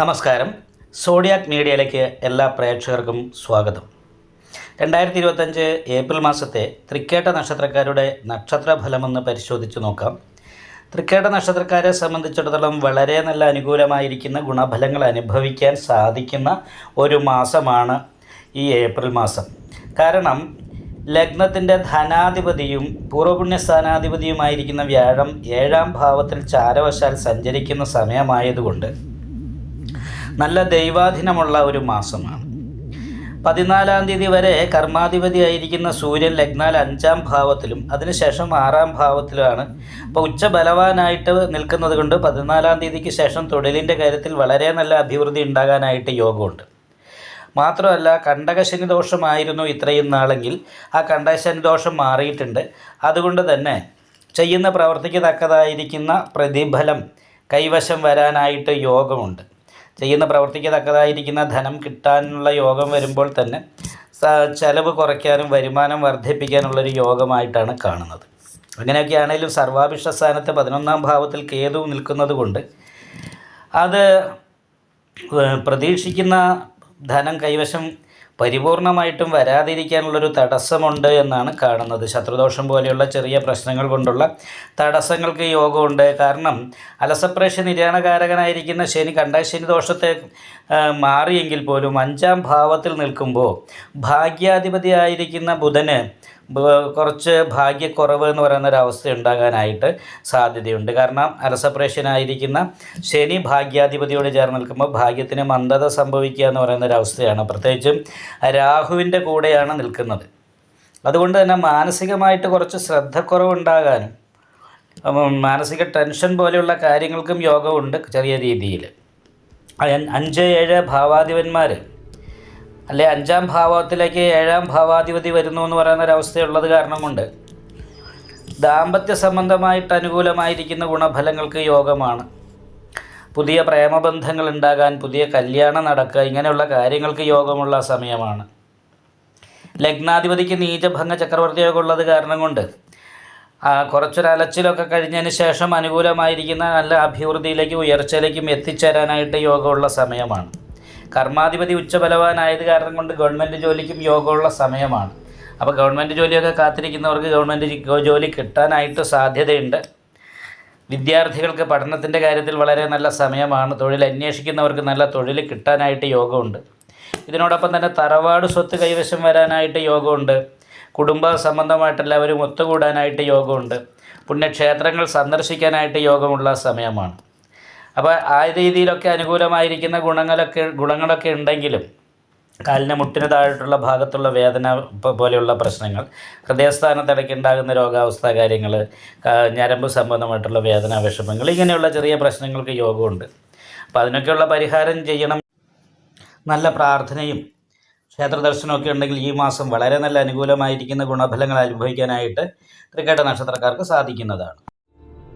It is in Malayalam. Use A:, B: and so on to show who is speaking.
A: നമസ്കാരം. സോഡിയാക് മീഡിയയിലേക്ക് എല്ലാ പ്രേക്ഷകർക്കും സ്വാഗതം. രണ്ടായിരത്തി ഇരുപത്തഞ്ച് ഏപ്രിൽ മാസത്തെ തൃക്കേട്ട നക്ഷത്രക്കാരുടെ നക്ഷത്രഫലമെന്ന് പരിശോധിച്ച് നോക്കാം. തൃക്കേട്ട നക്ഷത്രക്കാരെ സംബന്ധിച്ചിടത്തോളം വളരെ നല്ല അനുകൂലമായിരിക്കുന്ന ഗുണഫലങ്ങൾ അനുഭവിക്കാൻ സാധിക്കുന്ന ഒരു മാസമാണ് ഈ ഏപ്രിൽ മാസം. കാരണം ലഗ്നത്തിന്റെ ധനാധിപതിയും പൂർവപുണ്യ സ്ഥാനാധിപതിയുമായിരിക്കുന്ന വ്യാഴം ഏഴാം ഭാവത്തിൽ ചാരവശാൽ സഞ്ചരിക്കുന്ന സമയമായതുകൊണ്ട് നല്ല ദൈവാധീനമുള്ള ഒരു മാസമാണ്. പതിനാലാം തീയതി വരെ കർമാധിപതിയായിരിക്കുന്ന സൂര്യൻ ലഗ്നാൽ അഞ്ചാം ഭാവത്തിലും അതിനുശേഷം ആറാം ഭാവത്തിലുമാണ്. അപ്പോൾ ഉച്ച ബലവാനായിട്ട് നിൽക്കുന്നത് കൊണ്ട് പതിനാലാം തീയതിക്ക് ശേഷം തൊഴിലിന്റെ കാര്യത്തിൽ വളരെ നല്ല അഭിവൃദ്ധി ഉണ്ടാകാനായിട്ട് യോഗമുണ്ട്. മാത്രമല്ല കണ്ടകശനി ദോഷമായിരുന്നു ഇത്രയും നാളെങ്കിൽ ആ കണ്ടകശനി ദോഷം മാറിയിട്ടുണ്ട്. അതുകൊണ്ട് തന്നെ ചെയ്യുന്ന പ്രവർത്തിക്ക് തക്കതായിരിക്കുന്ന പ്രതിഫലം കൈവശം വരാനായിട്ട് യോഗമുണ്ട്. ചെയ്യുന്ന പ്രവർത്തിക്ക് തക്കതായിരിക്കുന്ന ധനം കിട്ടാനുള്ള യോഗം വരുമ്പോൾ തന്നെ ചെലവ് കുറയ്ക്കാനും വരുമാനം വർദ്ധിപ്പിക്കാനുള്ളൊരു യോഗമായിട്ടാണ് കാണുന്നത്. അങ്ങനെയൊക്കെ ആണെങ്കിലും സർവാഭിഷ്ട സ്ഥാനത്ത് പതിനൊന്നാം ഭാവത്തിൽ കേതു നിൽക്കുന്നത് കൊണ്ട് അത് പ്രതീക്ഷിക്കുന്ന ധനം കൈവശം പരിപൂർണമായിട്ടും വരാതിരിക്കാനുള്ളൊരു തടസ്സമുണ്ട് എന്നാണ് കാണുന്നത്. ശത്രുദോഷം പോലെയുള്ള ചെറിയ പ്രശ്നങ്ങൾ കൊണ്ടുള്ള തടസ്സങ്ങൾക്ക് യോഗമുണ്ട്. കാരണം അലസപ്രേഷ നിര്യാണകാരകനായിരിക്കുന്ന ശനി കണ്ടാശനി ദോഷത്തെ മാറിയെങ്കിൽ പോലും അഞ്ചാം ഭാവത്തിൽ നിൽക്കുമ്പോൾ ഭാഗ്യാധിപതിയായിരിക്കുന്ന ബുധന് കുറച്ച് ഭാഗ്യക്കുറവ് എന്ന് പറയുന്ന ഒരു അവസ്ഥ ഉണ്ടാകാനായിട്ട് സാധ്യതയുണ്ട്. കാരണം അലസപ്രേഷനായിരിക്കുന്ന ശനി ഭാഗ്യാധിപതിയോട് ചേർന്ന് നിൽക്കുമ്പോൾ ഭാഗ്യത്തിന് മന്ദത സംഭവിക്കുക എന്ന് പറയുന്ന ഒരു അവസ്ഥയാണ്. പ്രത്യേകിച്ചും രാഹുവിന്റെ കൂടെയാണ് നിൽക്കുന്നത്. അതുകൊണ്ട് തന്നെ മാനസികമായിട്ട് കുറച്ച് ശ്രദ്ധക്കുറവുണ്ടാകാനും മാനസിക ടെൻഷൻ പോലെയുള്ള കാര്യങ്ങൾക്കും യോഗമുണ്ട് ചെറിയ രീതിയിൽ. അഞ്ച് ഏഴ് ഭാവാധിപന്മാർ അല്ലെ അഞ്ചാം ഭാവത്തിലേക്ക് ഏഴാം ഭാവാധിപതി വരുന്നു എന്ന് പറയുന്ന ഒരവസ്ഥയുള്ളത് കാരണം കൊണ്ട് ദാമ്പത്യ സംബന്ധമായിട്ട് അനുകൂലമായിരിക്കുന്ന ഗുണഫലങ്ങൾക്ക് യോഗമാണ്. പുതിയ പ്രേമബന്ധങ്ങൾ ഉണ്ടാകാൻ പുതിയ കല്യാണം നടക്കുക ഇങ്ങനെയുള്ള കാര്യങ്ങൾക്ക് യോഗമുള്ള സമയമാണ്. ലഗ്നാധിപതിക്ക് നീചഭംഗ ചക്രവർത്തിയൊക്കെ ഉള്ളത് കാരണം കൊണ്ട് കുറച്ചൊരലച്ചിലൊക്കെ കഴിഞ്ഞതിന് ശേഷം അനുകൂലമായിരിക്കുന്ന നല്ല അഭിവൃദ്ധിയിലേക്കും ഉയർച്ചയിലേക്കും എത്തിച്ചേരാനായിട്ട് യോഗമുള്ള സമയമാണ്. കർമാധിപതി ഉച്ചബലവാനായത് കാരണം കൊണ്ട് ഗവൺമെന്റ് ജോലിക്കും യോഗമുള്ള സമയമാണ്. അപ്പോൾ ഗവൺമെന്റ് ജോലിയൊക്കെ കാത്തിരിക്കുന്നവർക്ക് ഗവൺമെന്റ് ജോലി കിട്ടാനായിട്ട് സാധ്യതയുണ്ട്. വിദ്യാർത്ഥികൾക്ക് പഠനത്തിന്റെ കാര്യത്തിൽ വളരെ നല്ല സമയമാണ്. തൊഴിൽ അന്വേഷിക്കുന്നവർക്ക് നല്ല തൊഴിൽ കിട്ടാനായിട്ട് യോഗമുണ്ട്. ഇതിനോടൊപ്പം തന്നെ തറവാട് സ്വത്ത് കൈവശം വരാനായിട്ട് യോഗമുണ്ട്. കുടുംബ സംബന്ധമായിട്ട് എല്ലാവരും ഒത്തുകൂടാനായിട്ട് യോഗമുണ്ട്. പുണ്യക്ഷേത്രങ്ങൾ സന്ദർശിക്കാനായിട്ട് യോഗമുള്ള സമയമാണ്. അപ്പോൾ ആ രീതിയിലൊക്കെ അനുകൂലമായിരിക്കുന്ന ഗുണങ്ങളൊക്കെ ഗുണങ്ങളൊക്കെ ഉണ്ടെങ്കിലും കാലിന് മുട്ടിന് താഴോട്ടുള്ള ഭാഗത്തുള്ള വേദന പോലെയുള്ള പ്രശ്നങ്ങൾ ഹൃദയസ്ഥാനത്തിടയ്ക്ക് ഉണ്ടാകുന്ന രോഗാവസ്ഥ കാര്യങ്ങൾ ഞരമ്പ് സംബന്ധമായിട്ടുള്ള വേദന വിഷമങ്ങൾ ഇങ്ങനെയുള്ള ചെറിയ പ്രശ്നങ്ങൾക്ക് യോഗമുണ്ട്. അപ്പോൾ അതിനൊക്കെയുള്ള പരിഹാരം ചെയ്യണം. നല്ല പ്രാർത്ഥനയും ക്ഷേത്ര ദർശനമൊക്കെ ഉണ്ടെങ്കിൽ ഈ മാസം വളരെ നല്ല അനുകൂലമായിരിക്കുന്ന ഗുണഫലങ്ങൾ അനുഭവിക്കാനായിട്ട് തൃക്കേട്ട നക്ഷത്രക്കാർക്ക് സാധിക്കുന്നതാണ്.